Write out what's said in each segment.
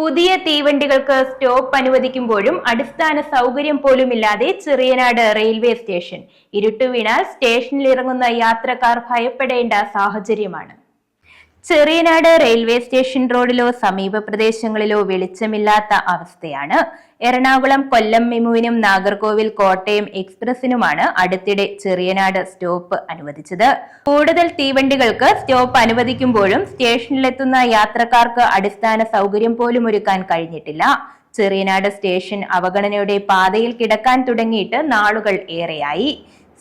പുതിയ തീവണ്ടികൾക്ക് സ്റ്റോപ്പ് അനുവദിക്കുമ്പോഴും അടിസ്ഥാന സൗകര്യം പോലുമില്ലാതെ ചെറിയനാട് റെയിൽവേ സ്റ്റേഷൻ. ഇരുട്ടു വീണാൽ സ്റ്റേഷനിൽ ഇറങ്ങുന്ന യാത്രക്കാർ ഭയപ്പെടേണ്ട സാഹചര്യമാണ്. ചെറിയനാട് റെയിൽവേ സ്റ്റേഷൻ റോഡിലോ സമീപ പ്രദേശങ്ങളിലോ വെളിച്ചമില്ലാത്ത അവസ്ഥയാണ്. എറണാകുളം കൊല്ലം മെമുവിനും നാഗർകോവിൽ കോട്ടയം എക്സ്പ്രസിനുമാണ് അടുത്തിടെ ചെറിയനാട് സ്റ്റോപ്പ് അനുവദിച്ചത്. കൂടുതൽ തീവണ്ടികൾക്ക് സ്റ്റോപ്പ് അനുവദിക്കുമ്പോഴും സ്റ്റേഷനിലെത്തുന്ന യാത്രക്കാർക്ക് അടിസ്ഥാന സൗകര്യം പോലും ഒരുക്കാൻ കഴിഞ്ഞിട്ടില്ല. ചെറിയനാട് സ്റ്റേഷൻ അവഗണനയുടെ പാതയിൽ കിടക്കാൻ തുടങ്ങിയിട്ട് നാളുകൾ ഏറെയായി.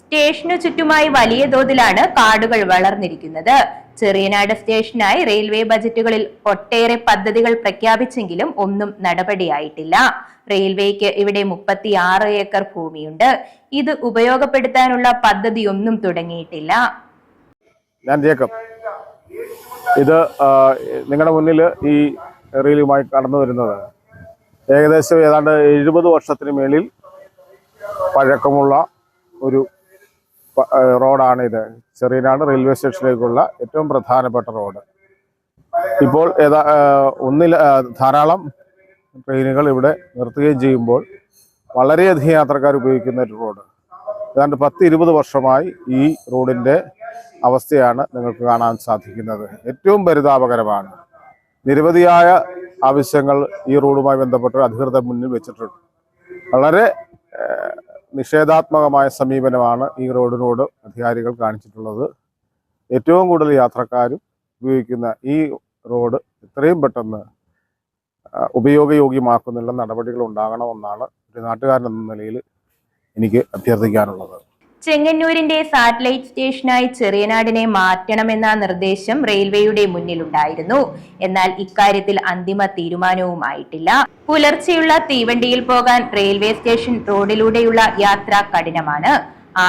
സ്റ്റേഷനു ചുറ്റുമായി വലിയ തോതിലാണ് കാടുകൾ വളർന്നിരിക്കുന്നത്. ചെറിയനാട് സ്റ്റേഷനായി റെയിൽവേ ബജറ്റുകളിൽ ഒട്ടേറെ പദ്ധതികൾ പ്രഖ്യാപിച്ചെങ്കിലും ഒന്നും നടപടിയായിട്ടില്ല. റെയിൽവേക്ക് ഇവിടെ മുപ്പത്തി ആറ് ഏക്കർ ഭൂമിയുണ്ട്. ഇത് ഉപയോഗപ്പെടുത്താനുള്ള പദ്ധതിയൊന്നും തുടങ്ങിയിട്ടില്ല. ഞാൻ ഇത് നിങ്ങളുടെ മുന്നിൽ ഈ റെയിലുമായി കടന്നു വരുന്നത്. ഏകദേശം ഏതാണ്ട് എഴുപത് വർഷത്തിന് മേളിൽ പഴക്കമുള്ള ഒരു പ- ആ, റോഡാണ് ഇത് ചെറിയനാട് റെയിൽവേ സ്റ്റേഷനിലേക്കുള്ള ഏറ്റവും പ്രധാനപ്പെട്ട റോഡ്. ഇപ്പോൾ ഏതാ ഒന്നിൽ ധാരാളം ട്രെയിനുകൾ ഇവിടെ നിർത്തുകയും ചെയ്യുമ്പോൾ വളരെയധികം യാത്രക്കാർ ഉപയോഗിക്കുന്ന ഒരു റോഡ്. ഏതാണ്ട് പത്ത് ഇരുപത് വർഷമായി ഈ റോഡിന്റെ അവസ്ഥയാണ് നിങ്ങൾക്ക് കാണാൻ സാധിക്കുന്നത്. ഏറ്റവും പരിതാപകരമാണ്. നിരവധിയായ ആവശ്യങ്ങൾ ഈ റോഡുമായി ബന്ധപ്പെട്ട് അധികൃതർ മുന്നിൽ വെച്ചിട്ടുണ്ട്. വളരെ നിഷേധാത്മകമായ സമീപനമാണ് ഈ റോഡിനോട് അധികാരികൾ കാണിച്ചിട്ടുള്ളത്. ഏറ്റവും കൂടുതൽ യാത്രക്കാരും ഉപയോഗിക്കുന്ന ഈ റോഡ് എത്രയും പെട്ടെന്ന് ഉപയോഗയോഗ്യമാക്കുന്നുള്ള നടപടികൾ ഉണ്ടാകണമെന്നാണ് ഒരു നാട്ടുകാരൻ എന്ന നിലയിൽ എനിക്ക് അഭ്യർത്ഥിക്കാനുള്ളത്. ചെങ്ങന്നൂരിന്റെ സാറ്റലൈറ്റ് സ്റ്റേഷനായി ചെറിയനാടിനെ മാറ്റണമെന്ന നിർദ്ദേശം റെയിൽവേയുടെ മുന്നിലുണ്ടായിരുന്നു. എന്നാൽ ഇക്കാര്യത്തിൽ അന്തിമ തീരുമാനവും ആയിട്ടില്ല പുലർച്ചെയുള്ള തീവണ്ടിയിൽ പോകാൻ റെയിൽവേ സ്റ്റേഷൻ റോഡിലൂടെയുള്ള യാത്ര കഠിനമാണ്.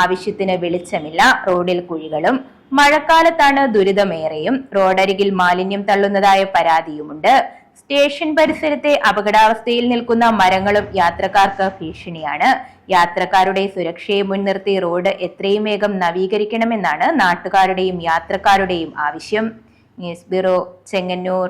ആവശ്യത്തിന് വെളിച്ചമില്ല. റോഡിൽ കുഴികളും മഴക്കാലത്താണ് ദുരിതമേറെയും. റോഡരികിൽ മാലിന്യം തള്ളുന്നതായ പരാതിയുമുണ്ട്. സ്റ്റേഷൻ പരിസരത്തെ അപകടാവസ്ഥയിൽ നിൽക്കുന്ന മരങ്ങളും യാത്രക്കാർക്ക് ഭീഷണിയാണ്. യാത്രക്കാരുടെ സുരക്ഷയെ മുൻനിർത്തി റോഡ് എത്രയും വേഗം നവീകരിക്കണമെന്നാണ് നാട്ടുകാരുടെയും യാത്രക്കാരുടെയും ആവശ്യം. News bureau Chengannur.